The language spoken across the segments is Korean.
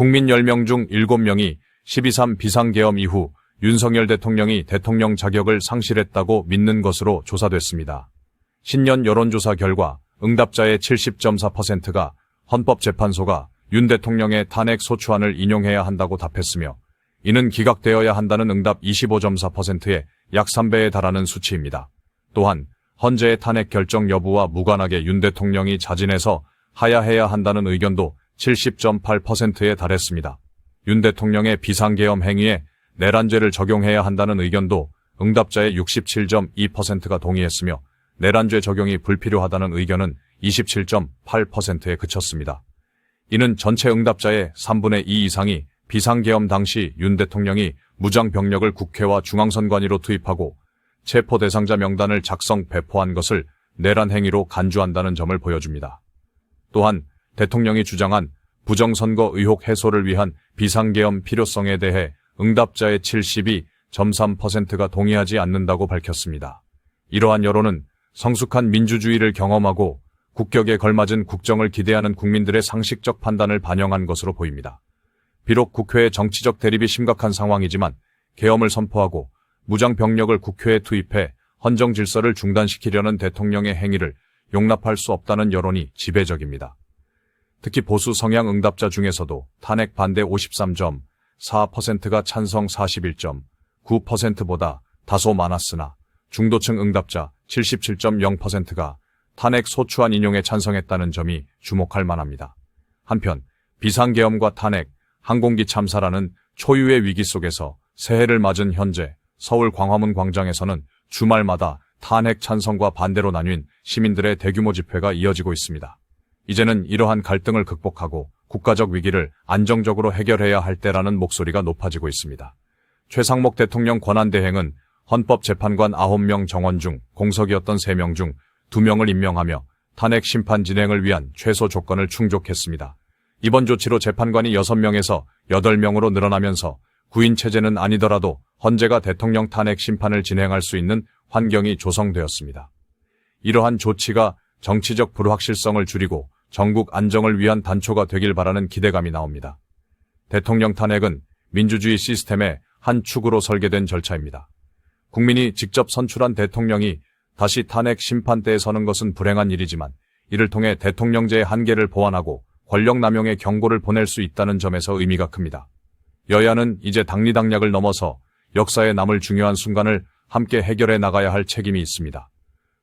국민 10명 중 7명이 12.3 비상계엄 이후 윤석열 대통령이 대통령 자격을 상실했다고 믿는 것으로 조사됐습니다. 신년 여론조사 결과 응답자의 70.4%가 헌법재판소가 윤 대통령의 탄핵 소추안을 인용해야 한다고 답했으며 이는 기각되어야 한다는 응답 25.4%의 약 3배에 달하는 수치입니다. 또한 헌재의 탄핵 결정 여부와 무관하게 윤 대통령이 자진해서 하야해야 한다는 의견도 70.8%에 달했습니다. 윤 대통령의 비상계엄 행위에 내란죄를 적용해야 한다는 의견도 응답자의 67.2%가 동의했으며 내란죄 적용이 불필요하다는 의견은 27.8%에 그쳤습니다. 이는 전체 응답자의 3분의 2 이상이 비상계엄 당시 윤 대통령이 무장병력을 국회와 중앙선관위로 투입하고 체포 대상자 명단을 작성 배포한 것을 내란 행위로 간주한다는 점을 보여줍니다. 또한 대통령이 주장한 부정선거 의혹 해소를 위한 비상계엄 필요성에 대해 응답자의 72.3%가 동의하지 않는다고 밝혔습니다. 이러한 여론은 성숙한 민주주의를 경험하고 국격에 걸맞은 국정을 기대하는 국민들의 상식적 판단을 반영한 것으로 보입니다. 비록 국회의 정치적 대립이 심각한 상황이지만 계엄을 선포하고 무장 병력을 국회에 투입해 헌정 질서를 중단시키려는 대통령의 행위를 용납할 수 없다는 여론이 지배적입니다. 특히 보수 성향 응답자 중에서도 탄핵 반대 53.4%가 찬성 41.9%보다 다소 많았으나 중도층 응답자 77.0%가 탄핵 소추안 인용에 찬성했다는 점이 주목할 만합니다. 한편 비상계엄과 탄핵, 항공기 참사라는 초유의 위기 속에서 새해를 맞은 현재 서울 광화문 광장에서는 주말마다 탄핵 찬성과 반대로 나뉜 시민들의 대규모 집회가 이어지고 있습니다. 이제는 이러한 갈등을 극복하고 국가적 위기를 안정적으로 해결해야 할 때라는 목소리가 높아지고 있습니다. 최상목 대통령 권한대행은 헌법재판관 9명 정원 중 공석이었던 3명 중 2명을 임명하며 탄핵 심판 진행을 위한 최소 조건을 충족했습니다. 이번 조치로 재판관이 6명에서 8명으로 늘어나면서 구인 체제는 아니더라도 헌재가 대통령 탄핵 심판을 진행할 수 있는 환경이 조성되었습니다. 이러한 조치가 정치적 불확실성을 줄이고 전국 안정을 위한 단초가 되길 바라는 기대감이 나옵니다. 대통령 탄핵은 민주주의 시스템의 한 축으로 설계된 절차입니다. 국민이 직접 선출한 대통령이 다시 탄핵 심판대에 서는 것은 불행한 일이지만 이를 통해 대통령제의 한계를 보완하고 권력 남용의 경고를 보낼 수 있다는 점에서 의미가 큽니다. 여야는 이제 당리당략을 넘어서 역사에 남을 중요한 순간을 함께 해결해 나가야 할 책임이 있습니다.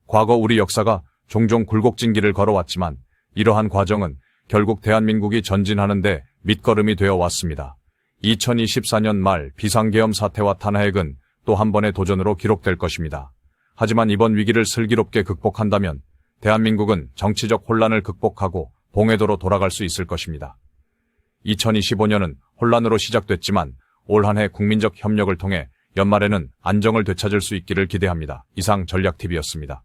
과거 우리 역사가 종종 굴곡진 길을 걸어왔지만 이러한 과정은 결국 대한민국이 전진하는 데 밑거름이 되어 왔습니다. 2024년 말 비상계엄 사태와 탄핵은 또 한 번의 도전으로 기록될 것입니다. 하지만 이번 위기를 슬기롭게 극복한다면 대한민국은 정치적 혼란을 극복하고 봉해도로 돌아갈 수 있을 것입니다. 2025년은 혼란으로 시작됐지만 올 한 해 국민적 협력을 통해 연말에는 안정을 되찾을 수 있기를 기대합니다. 이상 전략TV였습니다.